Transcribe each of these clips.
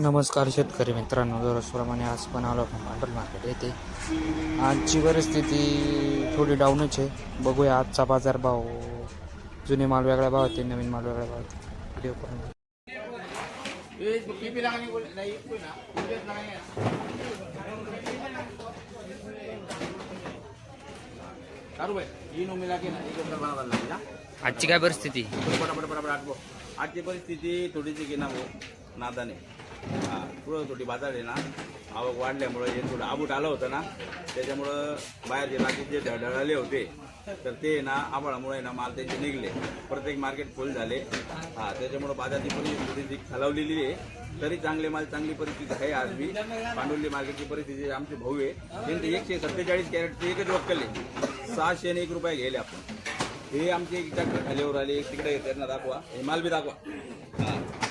नमस्कार शेतकरी मित्रांनो दररोजप्रमाणे आज पण आलो आपण भांडवल मार्केट येथे. आजची परिस्थिती थोडी डाऊनच आहे. बघूया आजचा बाजारभाव. जुने माल वेगळ्या भावात आहे नवीन माल वेगळ्या आहे. व्हिडिओ आजची काय परिस्थिती? बरोबर बरोबर आठवो आजची परिस्थिती थोडीशी ना भाऊ नादाने हा पुढं थोडी बाजार आहे ना आवक वाढल्यामुळं हे थोडं आबूट आलं होतं ना त्याच्यामुळं बाहेर जे बाहेरचे जे ढळढळाले होते तर ते ना आभाळामुळे ना माल त्यांचे निघले. प्रत्येक मार्केट फुल झाले. हा त्याच्यामुळं बाजारची परिस्थिती थोडीशी खालावलेली आहे तरी चांगले माल चांगली परिस्थिती आहे आज मी पांडुर्ली मार्केटची परिस्थिती आमचे भाऊ आहे. त्यांचे एकशे सत्तेचाळीस कॅरेटचे एकच वक्कल आहे. सहाशे आणि एक रुपये गेले आपण. हे आमचे एक ट्रॅक्टर खालीवर आले एक तिकडे त्यांना दाखवा. हे माल बी दाखवा.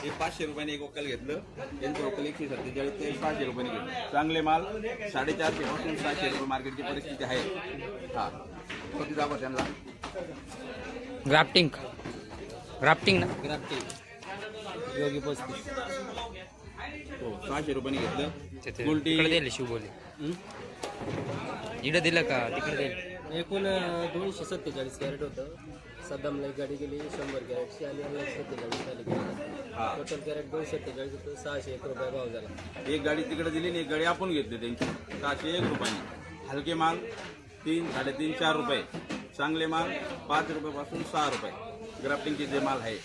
हा पाचशे रुपयाने एक वक्कल घेतलं. त्यांचं वक्कल एकशे सत्तेचाळीस ते सहाशे रुपयाने घेतलं. चांगले माल साडेचारशे पासून सहाशे रुपये मार्केटची परिस्थिती आहे. हा. किती दाखवा त्यांना? ग्राफ्टिंग. ग्राफ्टिंग ना? योगी पस्तीस हो सहाशे रुपयाने घेतलं. तिकडे उलटी दिले शिवबोले इकडे दिलं का? तिकडे दिलं एकूण दोनशे सत्तेचाळीस कॅरेट होतं. सद्दामला एक गाडी गेली शंभर कॅरेटची आणि सत्तेचाळीस आली हा. टोटल कॅरेट दोनशे सत्तेचाळीस होतं सहाशे एक रुपया भाव झाला. एक गाडी तिकडे दिली आणि एक गाडी आपण घेतली त्यांची. सहाशे एक रुपयाने. हलके माल तीन साडेतीन चार रुपये. चांगले माल पाच रुपयापासून सहा रुपये. ग्राफ्टिंगचे जे माल आहे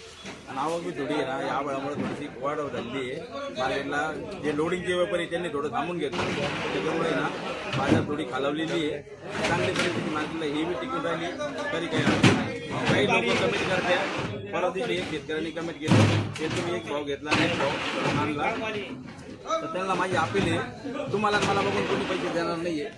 आणि आवक बी थोडी आहे ना या आवळामुळे थोडीशी वाढव झालेली आहे. मार्केटला जे लोडिंगचे व्यापारी त्यांनी थोडं थांबून घेतलं. त्याच्यामुळे ना बाजार थोडी खालावलेली आहे. चांगली परिस्थिती मार्केटला ही बी टिकून राहिली. तरी काही अडचण नाही. काही लोक कमेंट करते परत दिवशी एक शेतकऱ्यांनी कमेंट केली. ते तुम्ही एक भाव घेतला नाही भाव आणला. तर त्यांना माझी अपील आहे तुम्हाला मला बघून कोणी पैसे देणार नाहीये.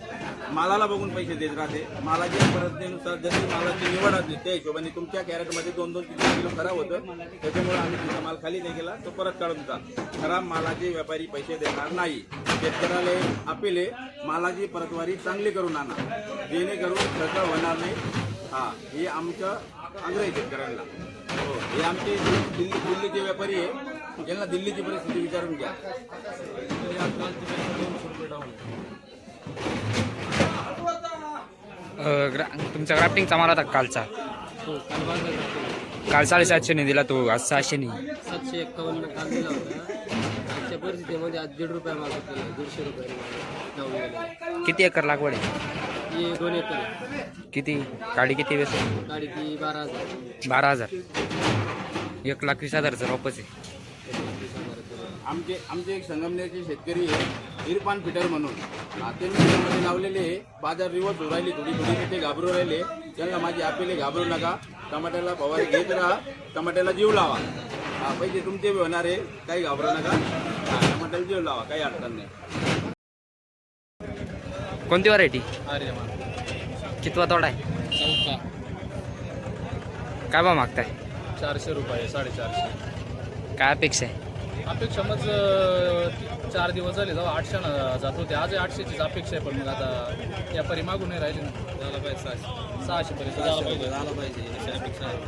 मालाला बघून पैसे देत राहते. मालाच्या परतनेनुसार जशी मालाची निवड असते त्या हिशोबाने तुमच्या कॅरेटमध्ये दोन दोन तीन किलो खराब होतं. त्याच्यामुळे आम्ही तुमचा माल खाली नाही गेला तो परत काढून जातो खराब मालाचे व्यापारी पैसे देणार नाही. शेतकऱ्याला अपील आहे मालाची परतवारी चांगली करून आणा. जेणेकरून खर्च होणार नाही. हा हे आमचं आग्रह शेतकऱ्यांना. हो हे आमचे दिल्ली दिल्लीचे व्यापारी आहे. यांना दिल्लीची परिस्थिती विचारून घ्या. अं, ग्रा तुमचा ग्राफ्टिंगचा माल होता कालचा? हो काल बाजार झाला. काल साडेसातशेने दिला तो आज सहाशेने. सातशे एक्कावन्न काल दिला होता. आजच्या परिस्थितीमध्ये आज दीड रुपया मागत केला दीडशे रुपये डाऊन गेला किती एकर लागवड आहे? ही दोन एकर आहे. किती? गाडी किती वेळ गाडी ती बारा हजार. बारा हजार. एक लाख वीस हजारचं रोपच आहे. आमचे आमचे एक संगमनेरचे शेतकरी आहे इरफान फिटर म्हणून. हा, त्यांनी त्याच्यामध्ये लावलेले आहे. बाजार रिवर्स होऊ राहिली थोडी थोडी ते घाबरू राहिले. त्यांना माझी अपील आहे घाबरू नका. टमाट्याला फवारी घेत राहा. टमाट्याला जीव लावा. हा पैसे तुमचे बी होणार आहे. काही घाबरू नका. हा टमाट्याला जीव लावा काही अडचण नाही. कोणती व्हरायटी अरे कितवा तोडा आहे? चौथा. काय भाव मागताय? चारशे रुपये साडेचारशे. काय अपेक्षा आहे? अपेक्षा मग अं, चार दिवस झाले जेव्हा आठशे जात होते. आज अडशेचीच अपेक्षा आहे पण मग आता व्यापारी मागून नाही राहिले ना. झाला पाहिजे सहाशे. सहाशे पर्यंत झाला पाहिजे झाला पाहिजे अशी अपेक्षा आहे.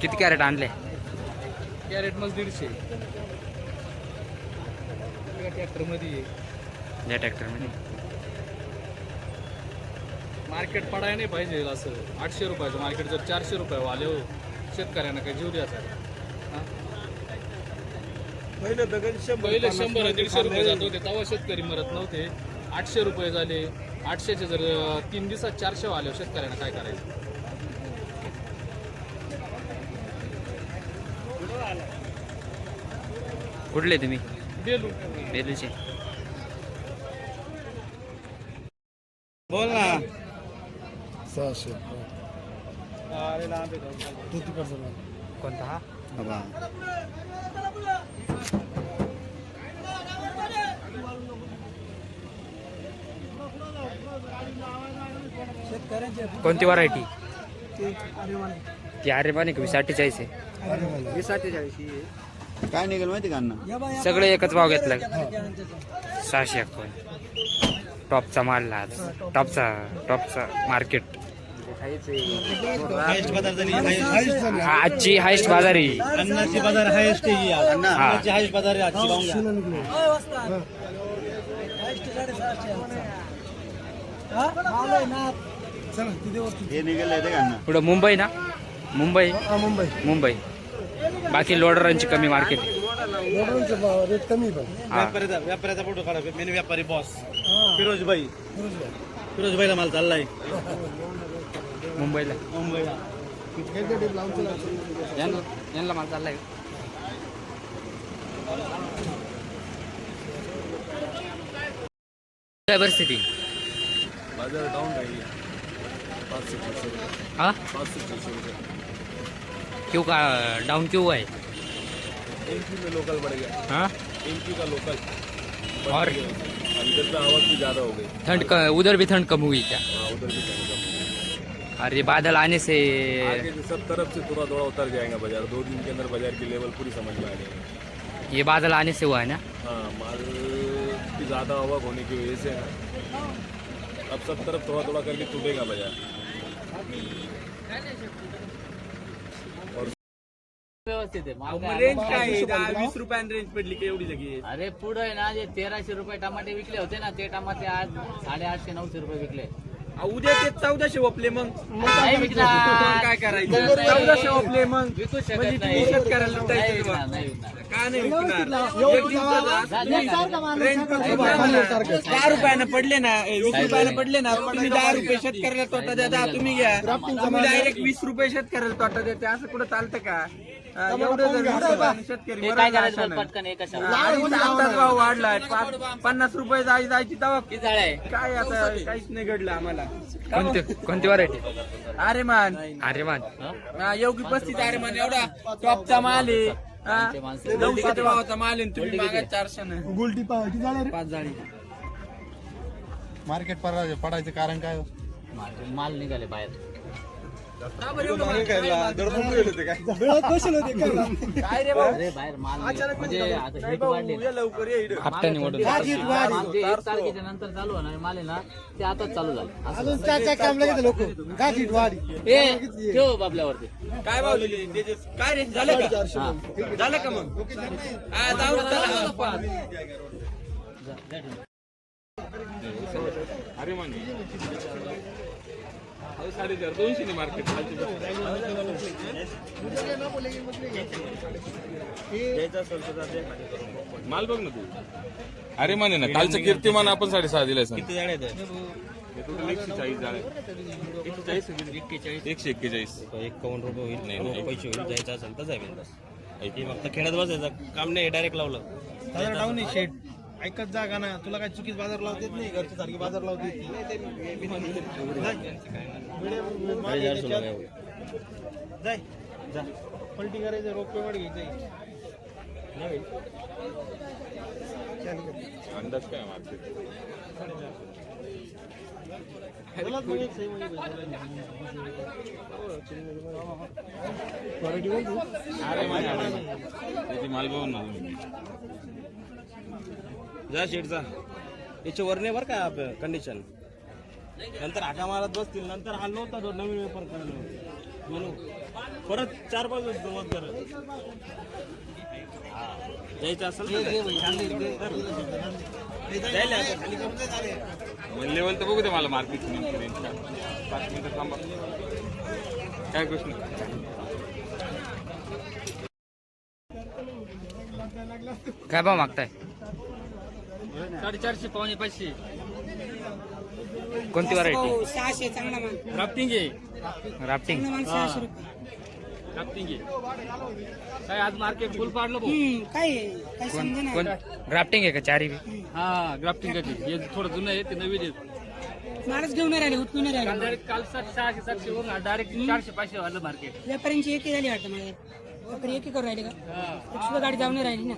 किती कॅरेट आणले? कॅरेट मग दीडशे. ट्रॅक्टरमध्ये या ट्रॅक्टरमध्ये मार्केट पडाय नाही पाहिजे असं. आठशे रुपयाचं मार्केट जर चारशे रुपये वाले हो शेतकऱ्यांना काही जीव द्यायचा पहिले शंभर दीडशे रुपये जात होते तेव्हा शेतकरी मरत नव्हते. आठशे रुपये झाले. आठशेचे जर तीन दिवसात चारशे आले शेतकऱ्यांना काय करायचं? कुठले तुम्ही? बेलू. बेलूचे. बोल ना. कोणता हा? कोणती व्हरायटी ती अरे पाणी का? वीस अठ्ठेचाळीस आहे. काय निघेल माहिती का अण्णा? सगळे एकच भाव घेतला. सहाशे एकावन्न टॉपचा माल आज. टॉपचा टॉपचा मार्केट. हायस्ट बाजार झाली हायस्ट आजची हायस्ट बाजार. आहे अन्नाची बाजार हायस्ट आहे आज. अन्नाची हायस्ट बाजार आहे आजची पाहून घ्या. हे? निघाले ते का अण्णा? पुढं मुंबई ना? मुंबई. मुंबई. मुंबई. बाकी लोडरांची कमी मार्केट रेट कमी पण. हा. व्यापाऱ्याचा फोटो काढा मेन व्यापारी बॉस फिरोज भाई फिरोज भाईला माल चाललाय. मुंबईला. मुंबईला. यांना यांना माल चाललाय. काय परिस्थिती बाजार डाऊन राहील. पाच से छः सौ हा? पाच से छः सौ रुपये क्यों का डाउन क्यों हुआ है? एम पी में लोकल बढ़ गया। हाँ? एम का लोकल और? अंदर पे आवक भी ज़्यादा हो गई। ठंड क- उधर भी ठंड कम हुई क्या? हाँ उधर भी कम कम और ये बादल आने से आगे सब तरफ़ से थोड़ा थोड़ा उतर जाएगा बाज़ार। दो दिन के अंदर बाज़ार की लेवल पूरी समझ में आ जाएगी। ये बादल आने से हुआ है ना? हाँ माल की ज़्यादा आवक होने की वजह से ना। अब सब तरफ़ थोड़ा थोड़ा करके टूटेगा बाज़ार। व्यवस्थित आहे माल काय? रेंज काय आहे? दहा वीस रुपयाने रेंज पडली का एवढी लगेच अरे पुढे ना जे तेराशे रुपये टमाटे विकले होते ना ते टमाटे आज साडेआठशे नऊशे रुपये विकले. अहो, उद्या ते चौदाशे ओपले मग. नाही विकणार? काय करायचं? विकणार नाही. चौदाशे ओपले मग. विकू शकत म्हणजे नाही. तुम्ही शेतकऱ्याला नाही लुटायचं विकणार, बा. नाही विकणार. का नाही विकणार? एक दिवसाचा जा- जा का? रेंज. दहा रुपयानं पडले ना. ए, वीस रुपयानं पडले ना तुम्ही दहा रुपये शेतकऱ्याला तोटा द्या तुम्ही घ्या. तुम्ही डायरेक्ट वीस रुपये शेतकऱ्याला तोटा देते. असं कुठं चालतं का? हा, हे काय करायचं पटकन एक हा, भाव वाढलाय. पाच- पन्नास रुपये जाय जायची तेव्हा किती जाळे आहे काय आता काहीच नाही घडलं आम्हाला. कोणते कोणती व्हरायटी अरे मान अरे मान हा, योगी पस्तीस अरे मान एवढा टॉपचा माल आहे. हा, नऊशे भावाचा माल आहे. तुम्ही मागा चारशे गुलटी पाहायची झालं रे? पाच जाळी मार्केट पडायचं कारण काय माल- माल निघाले बाहेर. वेळात बसेल काय अरे म्हणजे तारखेच्या नंतर चालू होणार ना ते आताच चालू झालं लोक ठेव बाबल्यावरती काय भाव काय झालं का झालं का मग अरे साडेचार दोनशे मार्केट माल बघ ना तू. अरे माने ना कालचं कीर्तिमान आपण साडेसहा दिलाय सांग किती जाळे आहेत? टोटल एकशे चाळीस झाले एकशे चाळीस? एकशे एक्केचाळीस. एकावन्न रुपये होईल. नाही पैसे होईल. जायचं असेल तर जाईल. ते फक्त खेळत बसायचं. काम नाही डायरेक्ट लावलं. डाऊन आहे शेट ऐकत जागा ना तुला काय चुकीच बाजार लावता येत नाही? घरची सारखी बाजार लावता येत नाही. जाय. जा. पलटी करायचं रोपे वाढ घ्यायचं. अंदाज काय मार्केट माल बघून. जा शेट जा. याच्या वर नाही बरं का कंडिशन नंतर हाका मारत बसतील नंतर हा नव्हता तो नवीन व्यापार करणार म्हणून परत चार पाच गमत कर. जायचं असेल लेवल तर बघू दे मला मार्केट काय पाच मिनिटं थांबा. काय प्रश्न? काय भाव मागताय? साडेचारशे पावणे पाचशे. कोणती व्हरायटी सहाशे चांगला माल. क्राफ्टिंग आहे. राफ्टिंग. चांगला माल सहाशे रुपये. क्राफ्टिंग आहे. काय आज मार्केट फुल पाडलं भाऊ? हम्म, काय आहे? काय कोण समजा कोण ग्राफ्टिंग आहे का चारी बी? हा ग्राफ्टिंग हे थोडं जुनं आहे ते नवीन आहे. मालच घेऊन नाही राहिले उठून नाही काल राहिले डायरेक्ट काल सात सहाशे सातशे वरून डायरेक्ट चारशे पाचशे वाढलं मार्केट व्यापाऱ्यांची एकी झाली वाटतं माझ्या व्यापारी एकी करून राहिले का? एक सुद्धा गाडी जाऊन नाही राहिली ना.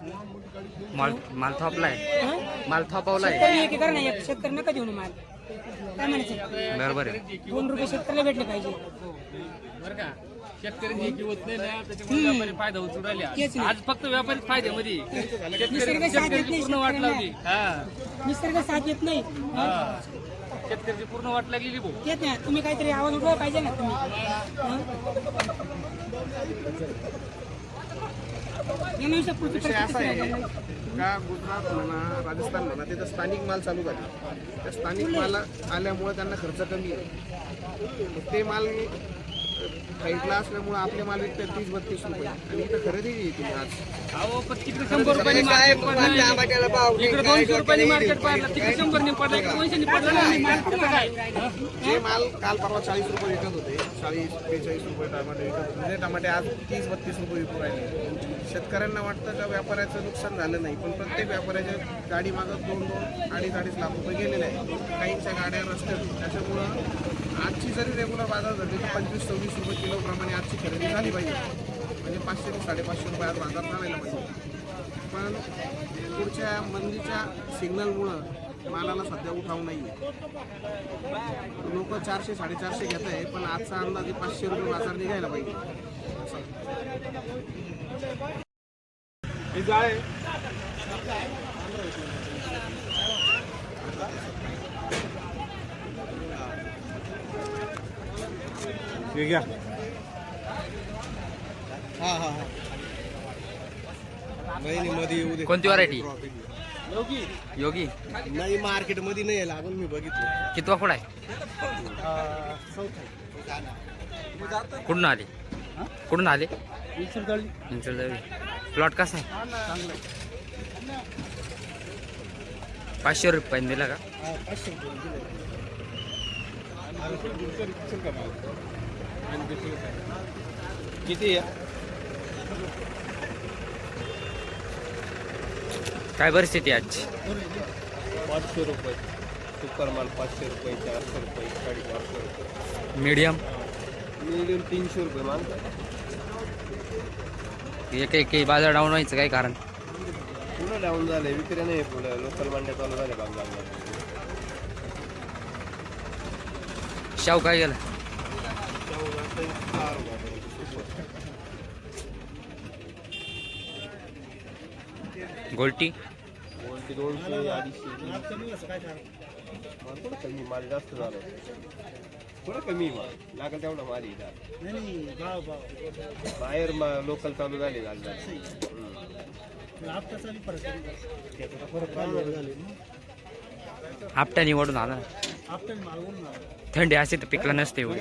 माल माल थोपलाय. हा? माल थोपवलाय शेतकरी नाही शेतकरी नका देऊ माल. काय म्हणायचं? बरोबर दोन रुपये शेतकऱ्याला भेटले पाहिजे. बरं का? फायदा उचलून आज फक्त व्यापारी फायद्यामध्ये. निसर्ग साथ नाही वाट निसर्ग साथ येत नाही. शेतकरी पूर्ण वाट लागलेली भाऊ. येत नाही तुम्ही काहीतरी आवाज उठवा पाहिजे ना तुम्ही. हं? नाही आहे? का गुजरात म्हणा राजस्थान म्हणा तिथं स्थानिक माल चालू झाले. त्या स्थानिक माल आल्यामुळे त्यांना खर्च कमी आहे. ते माल साईडला असल्यामुळे आपले माल विकतात तीस बत्तीस रुपये. आणि इथं खरेदी तुम्ही आज. शंभर दोनशे माल काल परवा चाळीस रुपये विकत होते चाळीस बेचाळीस रुपये टमाटे विकत होते. म्हणजे टमाटे आज तीस बत्तीस रुपये विकू राहिले. शेतकऱ्यांना वाटतं का व्यापाऱ्याचं नुकसान झालं नाही? पण प्रत्येक व्यापाऱ्याच्या गाडी मागत दोन दोन अडीच अडीच लाख रुपये गेलेले आहेत. काहींच्या गाड्या रस्त्यात. त्याच्यामुळं आजची जरी रेग्युलर बाजार झाली तर पंचवीस सव्वीस रुपये किलोप्रमाणे आजची खरेदी झाली पाहिजे. म्हणजे पाचशे ते साडेपाचशे रुपयात बाजार चालायला पाहिजे. पण पुढच्या मंदीच्या सिग्नलमुळं मालाला सध्या उठाव नाही आहे लोक चारशे साडेचारशे घेत आहे पण आजचा अंदाजे पाचशे रुपये बाजार निघायला पाहिजे. ठीक घ्या. हा हा हा. नाही मध्ये येऊ दे. कोणती व्हरायटी योगी. योगी? नाही मार्केटमध्ये नाही लागून मी बघितलं. कितवा खोड आहे? कुठून आले? कुठून आले? प्लॉट कसा आहे? पाचशे रुपये दिला का? किती काय परिस्थिती आजची? पाचशे रुपये. सुपर माल पाचशे रुपये चारशे रुपये साडे चारशे रुपये. मीडियम? मिडियम तीनशे रुपये माल. एक एक बाजार डाऊन व्हायचं काय कारण? पुन्हा डाऊन झालंय विक्री नाही पुढं. लोकल मांड्या चालू झाल्या बाजार शाहू काय गेलं गोल्टी? गोल्टी दोनशे अडीचशे. थोडं कमी माल जास्त झालं. थोडं कमी माल. लागेल तेवढा माल येईल बाहेर लोकल चालू झाले आपटा निवडून आला. थंडी असे तर पिकला नसते एवढी.